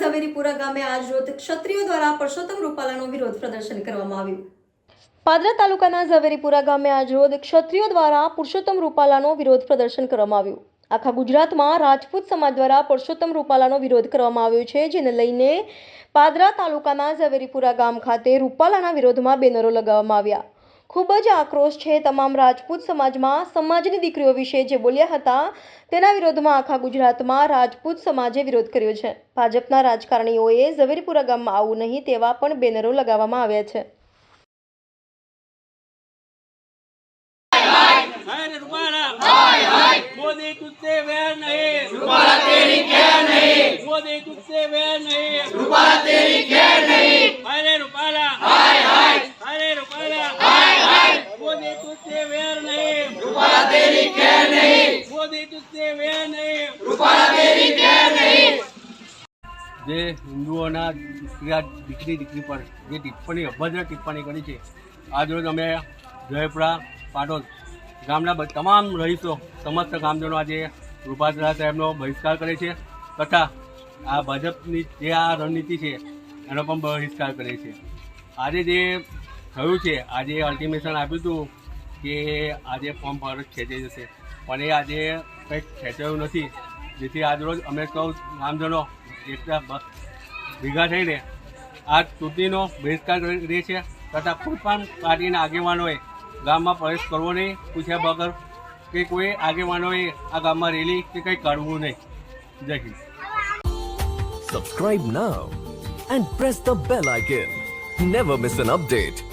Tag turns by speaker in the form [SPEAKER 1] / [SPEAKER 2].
[SPEAKER 1] ઝવેરીપુરા ગામે આજરોજ ક્ષત્રિયો દ્વારા પરસોત્તમ રૂપાલાનો વિરોધ પ્રદર્શન કરવામાં આવ્યું. પાદરા તાલુકાના ઝવેરીપુરા ગામે આજરોજ ક્ષત્રિયો દ્વારા પુરુષોત્તમ રૂપાલાનો વિરોધ પ્રદર્શન કરવામાં આવ્યું. આખા ગુજરાતમાં રાજપૂત સમાજ દ્વારા પુરુષોત્તમ રૂપાલાનો વિરોધ કરવામાં આવ્યો છે, જેને લઈને પાદરા તાલુકાના ઝવેરીપુરા ગામ ખાતે રૂપાલાના વિરોધમાં બેનરો લગાવવામાં આવ્યા. ખૂબ જ આક્રોશ છે તમામ રાજપૂત સમાજમાં સમાજની દીકરીઓ વિશે જે બોલ્યા હતા તેના વિરોધમાં આખા ગુજરાતમાં રાજપૂત સમાજે વિરોધ કર્યો છે. ભાજપના રાજકારણીઓએ ઝવેરપુરા ગામમાં આવવું નહીં તેવા પણ બેનરો લગાવવામાં આવ્યા છે.
[SPEAKER 2] हाय तेरी खैर नहीं मोदी तुझसे वैर नहीं रुपाला तेरी खैर नहीं જે હિન્દુઓના દીકરા દીકરી દીકરી પર જે ટિપ્પણી અભદ્ર ટિપ્પણી કરી છે આજરોજ અમે જયપુરા પાટોદ ગામના બ- તમામ રહીશો સમસ્ત ગામજનો આજે રૂપાદરા સાહેબનો બહિષ્કાર કરે છે તથા આ ભાજપની જે આ રણનીતિ છે એનો પણ બહિષ્કાર કરે છે આજે જે થયું છે આજે અલ્ટિમેશન આપ્યું હતું કે આજે ફોર્મ પર ખેંચાઈ જશે. પણ એ આજે કંઈક ખેંચાયું નથી. જેથી આજરોજ અમે સૌ ગામજનો એકતા બ- ભેગા થઈને આ ચૂંટણીનો બહિષ્કાર કરીએ છીએ તથા કોઈ પણ પાર્ટીના આગેવાનોએ ગામમાં પ્રવેશ કરવો નહીં. પૂછ્યા વગર કે કોઈ આગેવાનોએ આ ગામમાં રેલી કે કંઈ કરવું નહીં. Jai Hind.
[SPEAKER 3] Subscribe now and press the bell icon never miss an update.